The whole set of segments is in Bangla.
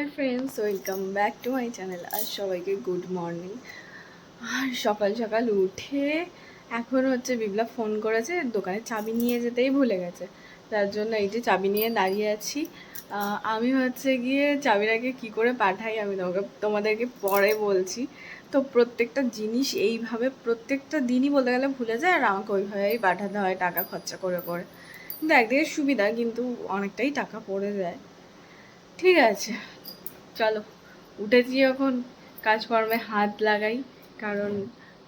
Hi friends, welcome back to my channel আর সবাইকে গুড মর্নিং। আর সকাল সকাল উঠে এখন হচ্ছে বিপ্লব ফোন করেছে, দোকানে চাবি নিয়ে যেতেই ভুলে গেছে। তার জন্য এই যে চাবি নিয়ে দাঁড়িয়ে আছি। আমি হচ্ছে গিয়ে চাবিটাকে কি করে পাঠাই আমি তোমাকে তোমাদেরকে পরে বলছি। তো প্রত্যেকটা জিনিস এইভাবে প্রত্যেকটা দিনই বলতে গেলে ভুলে যায় আর আমাকে ওইভাবেই পাঠাতে হয় টাকা খরচা করে করে। কিন্তু একদিকে সুবিধা, কিন্তু অনেকটাই টাকা পড়ে যায়। ঠিক আছে। চলো, উঠেছি যখন কাজকর্মে হাত লাগাই, কারণ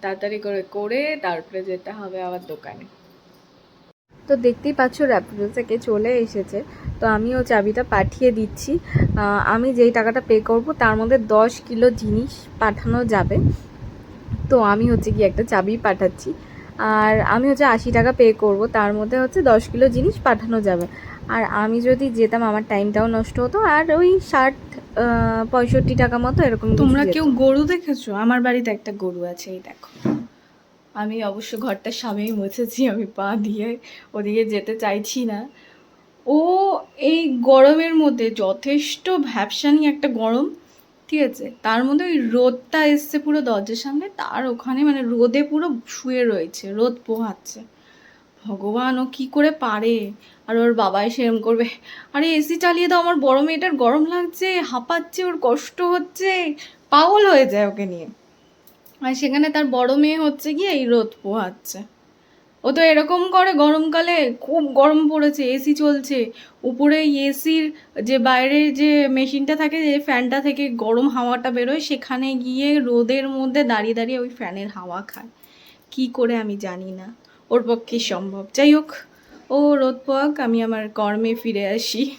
তাড়াতাড়ি করে করে তারপরে যেতে হবে আবার দোকানে। তো দেখতেই পাচ্ছ র্যাপিডো থেকে চলে এসেছে। তো আমিও চাবিটা পাঠিয়ে দিচ্ছি। আমি যেই টাকাটা পে করব, তার মধ্যে দশ কিলো জিনিস পাঠানো যাবে। তো আমি হচ্ছে কি একটা চাবি পাঠাচ্ছি। আর আমি হচ্ছে আশি টাকা পে করব, তার মধ্যে হচ্ছে দশ কিলো জিনিস পাঠানো যাবে। আর আমি যদি যেতাম আমার টাইমটাও নষ্ট হতো। আর ওই ষাট পঁয়ষট্টি টাকা মতো এরকম তোমরা কেউ গরু দেখেছ? আমার বাড়িতে একটা গরু আছে এই দেখো। আমি অবশ্য ঘরটা সামনেই মুছেছি আমি পা দিয়ে ওদিকে যেতে চাইছি না। ও এই গরমের মধ্যে যথেষ্ট ভ্যাপসানি একটা গরম ঠিক আছে? তার মধ্যে ওই রোদটা এসছে পুরো দরজার সামনে তার ওখানে মানে রোদে পুরো শুয়ে রয়েছে রোদ পোহাচ্ছে। ভগবান, ও কি করে পারে? আর ওর বাবা এসে এরম করবে, আরে এসি চালিয়ে দাও, আমার বড় মেয়েটার গরম লাগছে, হাঁপাচ্ছে, ওর কষ্ট হচ্ছে। পাগল হয়ে যায় ওকে নিয়ে। আর সেখানে তার বড় মেয়ে হচ্ছে গিয়ে এই রোদ পোহাচ্ছে ও তো এরকম করে গরমকালে, খুব গরম পড়েছে এসি চলছে। উপরে এসির যে বাইরে যে মেশিনটা থাকে, যে ফ্যানটা থেকে গরম হাওয়াটা বেরোয়, সেখানে গিয়ে রোদের মধ্যে দাঁড়িয়ে দাঁড়িয়ে ওই ফ্যানের হাওয়া খায়। কি করে আমি জানি না। ওর পক্ষে সম্ভব। যাই হোক, ও রোদ পোয়াক আমি আমার কর্মে ফিরে আসি।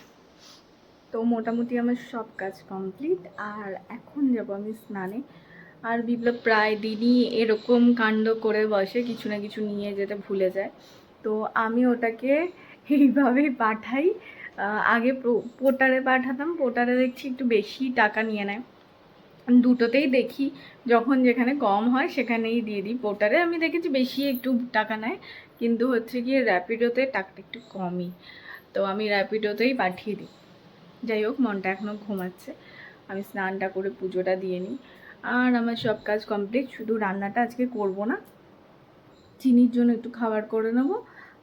তো মোটামুটি আমার সব কাজ কমপ্লিট আর এখন যাব আমি স্নানে। আর বিপ্লব প্রায় দিনই এরকম কাণ্ড করে বসে, কিছু না কিছু নিয়ে যেতে ভুলে যায়। তো আমি ওটাকে এইভাবেই পাঠাই আগে পো- পোর্টারে পাঠাতাম, পোর্টারে দেখছি একটু বেশি টাকা নিয়ে নেয়। দুটোতেই দেখি, যখন যেখানে কম হয় সেখানেই দিয়ে দিই। পোটারে আমি দেখেছি বেশি একটু টাকা নেয়, কিন্তু হচ্ছে গিয়ে র্যাপিডোতে টাকাটা একটু কমই। তো আমি র্যাপিডোতেই পাঠিয়ে দিই। যাই হোক, মনটা এখনও ঘুমাচ্ছে। আমি স্নানটা করে পুজোটা দিয়ে নিই। আর আমার সব কাজ কমপ্লিট, শুধু রান্নাটা আজকে করব না। চিনির জন্য একটু খাবার করে নেব।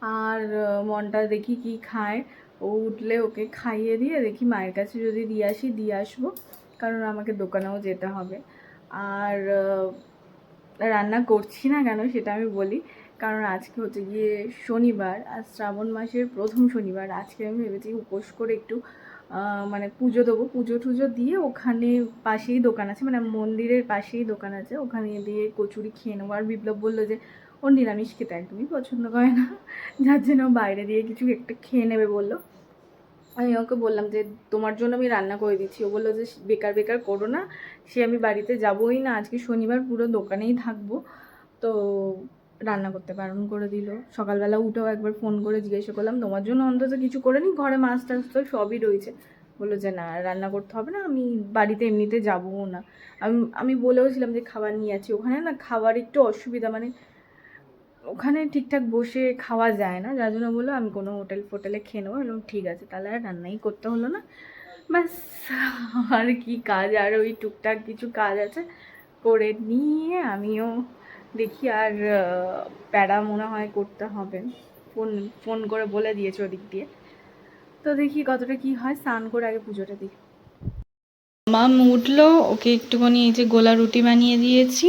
আর মনটা দেখি কি খায়। ও উঠলে ওকে খাইয়ে দিয়ে দেখি মায়ের কাছে যদি দিয়ে আসি, দিয়ে আসব। কারণ আমাকে দোকানেও যেতে হবে। আর রান্না করছি না কেন সেটা আমি বলি। কারণ আজকে হচ্ছে গিয়ে শনিবার আর শ্রাবণ মাসের প্রথম শনিবার। আজকে আমি ভেবেছি উপোস করে একটু মানে পুজো দেবো। পুজো টুজো দিয়ে ওখানে পাশেই দোকান আছে মানে মন্দিরের পাশেই দোকান আছে। ওখানে দিয়ে কচুরি খেয়ে নেব। আর বিপ্লব বলল যে, ও নিরামিষ খেতে একদমই পছন্দ করে না। যার জন্য বাইরে দিয়ে কিছু একটা খেয়ে নেবে, বলল। আমি ওকে বললাম যে, তোমার জন্য আমি রান্না করে দিচ্ছি। ও বলল যে, বেকার বেকার করো না। সে আমি বাড়িতে যাবোই না। আজকে শনিবার পুরো দোকানেই থাকব। তো রান্না করতে বারণ করে দিল। সকালবেলা উঠেও একবার ফোন করে জিজ্ঞাসা করলাম, তোমার জন্য অন্তত কিছু করে নি? ঘরে মাছ টাছ তো সবই রয়েছে। বলল যে, না, রান্না করতে হবে না। আমি বাড়িতে এমনিতে যাব না। আমি আমি বলেওছিলাম যে, খাবার নিয়ে আছি। ওখানে না খাবার একটু অসুবিধা মানে ওখানে ঠিকঠাক বসে খাওয়া যায় না, যার জন্য বলল আমি কোনো হোটেল ফোটেলে খেয়ে নেব। বললাম ঠিক আছে, তাহলে আর রান্নাই করতে হলো না। ব্যাস, আর কি কাজ, আর ওই টুকটাক কিছু কাজ আছে করে নিয়ে আমিও দেখি আর প্যারা মনে হয় করতে হবে। ফোন ফোন করে বলে দিয়েছে ওদিক দিয়ে। তো দেখি কতটা কি হয়, স্নান করে আগে পুজোটা দিই। মাম উঠল, ওকে একটুখানি এই যে গোলা রুটি বানিয়ে দিয়েছি।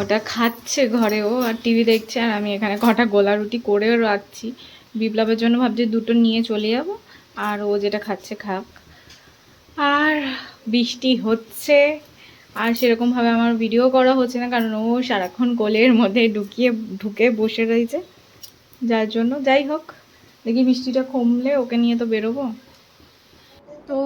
ওটা খাচ্ছে ঘরেও আর টিভি দেখছে, আর আমি এখানে কটা গোলা রুটি করেও রাখছি। বিপ্লবের জন্য ভাবছি দুটো নিয়ে চলে যাব, আর ও যেটা খাচ্ছে খাক। আর বৃষ্টি হচ্ছে, আর সেরকমভাবে আমার ভিডিও করা হচ্ছে না, কারণ ও সারাক্ষণ কোলের মধ্যে ঢুকিয়ে, ঢুকে বসে রয়েছে। যার জন্য যাই হোক, দেখি বৃষ্টিটা কমলে ওকে নিয়ে তো বেরোবো। তো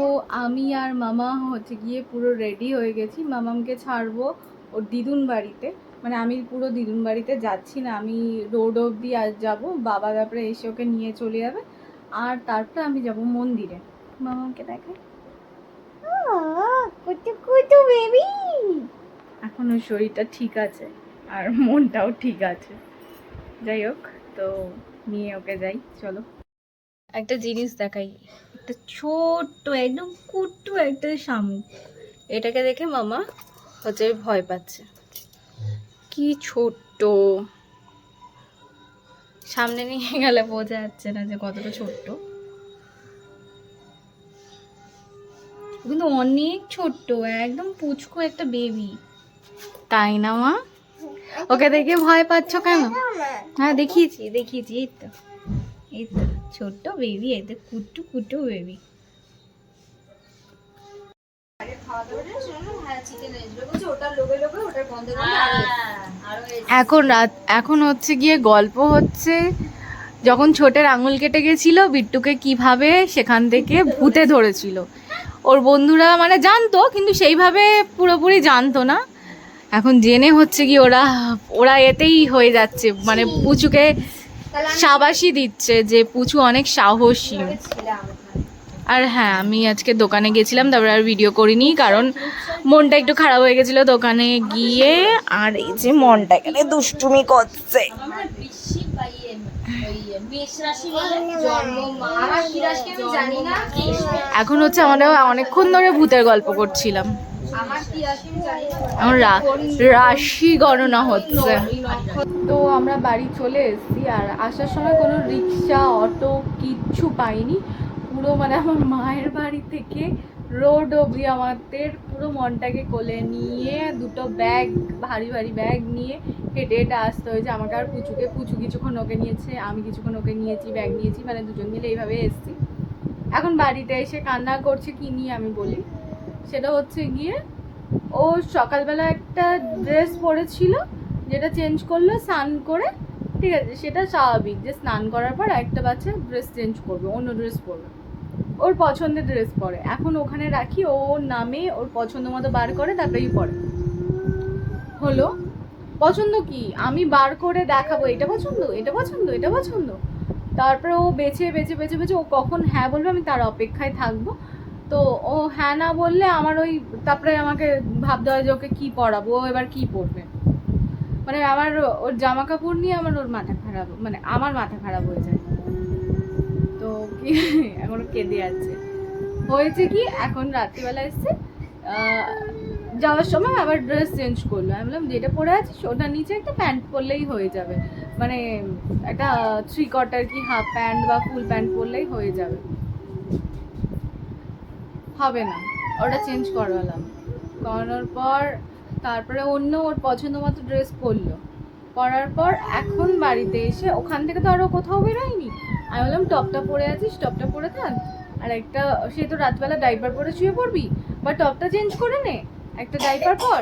আমি আর মামা হচ্ছে গিয়ে পুরো রেডি হয়ে গেছি, মামামকে ছাড়বো। ওর দিদুন বাড়িতে মানে আমি পুরো দিদুন বাড়িতে যাচ্ছি না আমি রোড অবধি আজ যাব বাবা তারপরে এসে ওকে নিয়ে চলে যাবে আর তারপরে আমি যাব মন্দিরে। মামামকে দেখাই। বেবি এখন ওর শরীরটা ঠিক আছে আর মনটাও ঠিক আছে। যাই হোক তো নিয়ে ওকে যাই চলো। একটা জিনিস দেখাই একটা ছোট্ট একদম কুট্টু একটা শামুক। এটাকে দেখে মামা হচ্ছে ভয় পাচ্ছে। কি ছোট্ট। সামনে নিয়ে গেলে বোঝা যাচ্ছে না যে কতটা ছোট্ট। কিন্তু অনেক ছোট্ট, একদম পুচকো একটা বেবি তাই না, মা? ওকে দেখে ভয় পাচ্ছ কেন? হ্যাঁ দেখিয়েছি দেখিয়েছি, এই তো। এই তো, ছোট্ট বেবি এই তো, কুট্টু কুট্টু বেবি এখন রাত এখন হচ্ছে গিয়ে গল্প হচ্ছে যখন ছোটের আঙুল কেটে গেছিল বিট্টুকে কীভাবে সেখান থেকে ভূতে ধরেছিল। ওর বন্ধুরা মানে জানতো কিন্তু সেইভাবে পুরোপুরি জানতো না। এখন জেনে হচ্ছে কি ওরা ওরা এতেই হয়ে যাচ্ছে মানে পুচুকে সাবাসি দিচ্ছে যে পুচু অনেক সাহসী। আর হ্যাঁ আমি আজকে দোকানে গেছিলাম, তারপরে আর ভিডিও করিনি, কারণ মনটা একটু খারাপ হয়ে গেছিল দোকানে গিয়ে, আর এই যে মনটা এখানে দুষ্টুমি করছে। এখন হচ্ছে আমরা অনেকক্ষণ ধরে ভূতের গল্প করছিলাম। রাশি গণনা হচ্ছে। তো আমরা বাড়ি চলে এসেছি, আর আসার সময় কোনো রিক্সা, অটো কিচ্ছু পাইনি। পুরো মানে আমার মায়ের বাড়ি থেকে রোড অবধি আমাদের পুরো মনটাকে কোলে নিয়ে, দুটো ব্যাগ ভারী ভারী ব্যাগ নিয়ে হেঁটে হেঁটে আসতে হয়েছে। আমাকে আর পুচুকে, পুচু কিছুক্ষণ ওকে নিয়েছে, আমি কিছুক্ষণ ওকে নিয়েছি ব্যাগ নিয়েছি মানে দুজন মিলে এইভাবে এসেছি। এখন বাড়িতে এসে কান্না করছে কি নিয়ে আমি বলি? সেটা হচ্ছে গিয়ে ও সকালবেলা একটা ড্রেস পরেছিল, যেটা চেঞ্জ করল, স্নান করে, ঠিক আছে, সেটা স্বাভাবিক যে স্নান করার পর একটা বাচ্চা ড্রেস চেঞ্জ করবে, অন্য ড্রেস পরবে। ওর পছন্দের ড্রেস পরে। এখন ওখানে রাখি, ও ওর নামে ওর পছন্দ মতো বার করে তারপরেই পরে। হলো? পছন্দ কি? আমি বার করে দেখাবো, এটা পছন্দ এটা পছন্দ এটা পছন্দ। তারপরে ও বেছে বেছে বেছে বেছে, ও কখন হ্যাঁ বলবে আমি তার অপেক্ষায় থাকব। তো ও হ্যাঁ না বললে আমার ওই, তারপরে আমাকে ভাবতে হয় যে ওকে কী পরাবো, ও এবার কী পরবে? মানে আমার ওর জামা কাপড় নিয়ে আমার ওর মাথা খারাপ মানে আমার মাথা খারাপ হয়ে যায়। এখন কেঁদে আছে। হয়েছে কি, এখন রাত্রিবেলা এসছে যাওয়ার সময় আবার ড্রেস চেঞ্জ করল। আমি বললাম, যেটা পরে আছিস ওটার নিচে একটা প্যান্ট পরলেই হয়ে যাবে। মানে একটা থ্রি কোয়ার্টার কি হাফ প্যান্ট বা ফুল প্যান্ট পরলেই হয়ে যাবে। হবে না, ওটা চেঞ্জ করালাম। করানোর পর, তারপরে অন্য ওর পছন্দ মতো ড্রেস পরলো। পরার পর এখন বাড়িতে এসে, ওখান থেকে তো আরও কোথাও বেরোয়নি। আমি বললাম, টপটা পরে আছিস, টপটা পরে থাক। আর একটা, সে তো রাতবেলা ডাইপার পরে শুয়ে পড়বি, বা টপটা চেঞ্জ করে নে, একটা ডাইপার পর।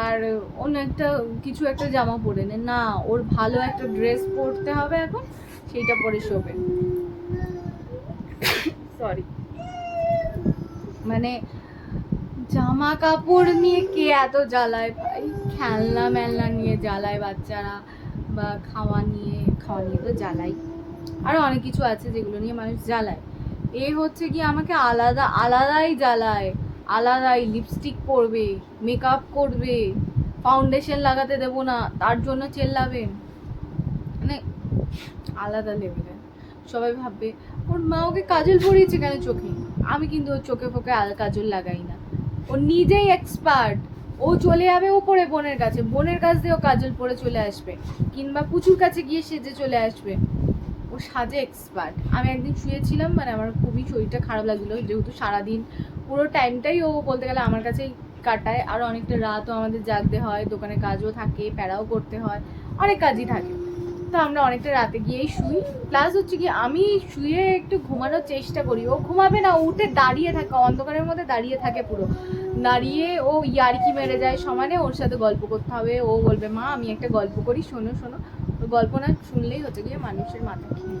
আর অন্য একটা, কিছু একটা জামা পরে নে। না, ওর ভালো একটা ড্রেস পরতে হবে এখন, সেইটা পরে শোবে। সরি মানে জামা কাপড় নিয়ে কে এত জ্বালায় ভাই? খেলনা মেলনা নিয়ে জ্বালায় বাচ্চারা, বা খাওয়া নিয়ে খাওয়া নিয়ে তো জ্বালাই। আরও অনেক কিছু আছে যেগুলো নিয়ে মানুষ জ্বালায়। এ হচ্ছে কি আমাকে আলাদা, আলাদাই জ্বালায়। আলাদাই লিপস্টিক পরবে মেকআপ করবে ফাউন্ডেশন লাগাতে দেবো না, তার জন্য চেল্লাবেন মানে আলাদা লেভেলের সবাই ভাববে, ওর মা ওকে কাজল পরিয়েছে কেন চোখে? আমি কিন্তু ওর চোখে ফোকে কাজল লাগাই না। ও নিজেই এক্সপার্ট ও চলে যাবে ওপরে বোনের কাছে। বোনের কাছ দিয়ে ও কাজল পরে চলে আসবে। কিংবা পুচুর কাছে গিয়ে সেজে চলে আসবে। ও সাজে এক্সপার্ট আমি একদিন শুয়েছিলাম মানে আমার খুবই শরীরটা খারাপ লাগছিল, যেহেতু সারাদিন পুরো টাইমটাই ও বলতে গেলে আমার কাছেই কাটায়। আর অনেকটা রাতও আমাদের জাগতে হয়, দোকানে কাজও থাকে, প্যারাও করতে হয়, অনেক কাজই থাকে। তো আমরা অনেকটা রাতে গিয়েই শুই। প্লাস হচ্ছে কি, আমি শুয়ে একটু ঘুমানোর চেষ্টা করি। ও ঘুমাবে না উঠে দাঁড়িয়ে থাকে, অন্ধকারের মধ্যে দাঁড়িয়ে থাকে পুরো। দাঁড়িয়ে ও ইয়ার্কি মেরে যায় সমানে, ওর সাথে গল্প করতে হবে। ও বলবে, মা, আমি একটা গল্প করি, শোনো শোনো। গল্প না শুনলেই হচ্ছে গিয়ে মানুষের মাথা খেয়ে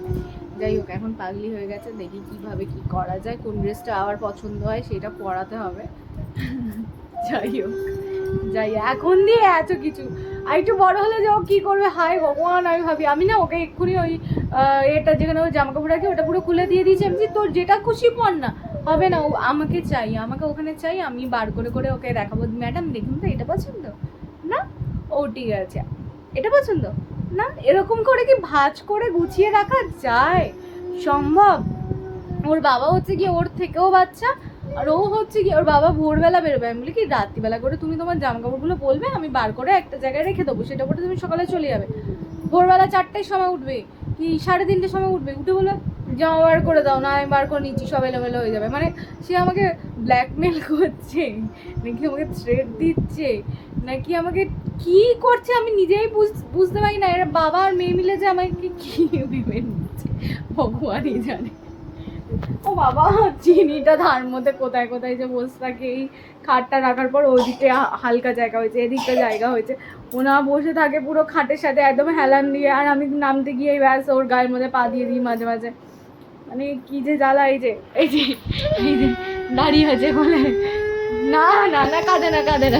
যাই হোক, এখন পাগলি হয়ে গেছে, দেখি কীভাবে কি করা যায়, কোন ড্রেসটা আবার পছন্দ হয় সেটা পরাতে হবে। যাই হোক, যাই, এখন দিয়ে এত কিছু। আর একটু বড় হলে যে ও কি করবে? হাই ভগবান, আমি ভাবি, আমি না ওকে এক্ষুনি ওই এটা যেখানে ওর জামা কাপড় রাখি, ওটা পুরো খুলে দিয়ে দিয়েছি। আমি তোর যেটা খুশি পর না, হবে না, ও আমাকে চাই, আমাকে ওখানে চাই, আমি বার করে করে ওকে দেখাবো। ম্যাডাম, দেখুন তো, এটা পছন্দ? না? ও ঠিক আছে, এটা পছন্দ? না? এরকম করে কি ভাঁজ করে গুছিয়ে রাখা যায়? সম্ভব? ওর বাবা হচ্ছে কি ওর থেকেও বাচ্চা, আর ও হচ্ছে কি ওর বাবা ভোরবেলা বেরোবে। আমি বলি, কি, রাত্রিবেলা করে তুমি তোমার জামা কাপড়গুলো বলবে? আমি বার করে একটা জায়গায় রেখে দেবো। সেটা পরে তুমি সকালে চলে যাবে। ভোরবেলা চারটের সময় উঠবে? কি, সাড়ে তিনটের সময় উঠবে? উঠে বলবে, জামা বার করে দাও, না আমি বার করে নিচ্ছি, সব এলোমেলো হয়ে যাবে। মানে সে আমাকে ব্ল্যাকমেল করছে, নাকি আমাকে থ্রেট দিচ্ছে, নাকি আমাকে কি করছে আমি নিজেই বুঝ- বুঝতে পারি না। এরা বাবা আর মেয়ে মিলে যে আমাকে কি ভেবে নিচ্ছে ভগবানই জানে। ও বাবা, চিনিটা ধার মধ্যে কোথায় কোথায় যে বসে থাকে। এই খাটটা রাখার পর ওদিকে হালকা জায়গা হয়েছে, এদিকটা জায়গা হয়েছে। ওনা বসে থাকে পুরো খাটের সাথে, একদম হেলান দিয়ে। আর আমি নামতে গিয়ে ব্যাস ওর গায়ের মধ্যে পা দিয়ে দিই মাঝে মাঝে। মানে কি যে জ্বালা এই যে এই যে এই যে, দাঁড়িয়ে আছে বলে। না না না, কাঁদে না কাঁদে না।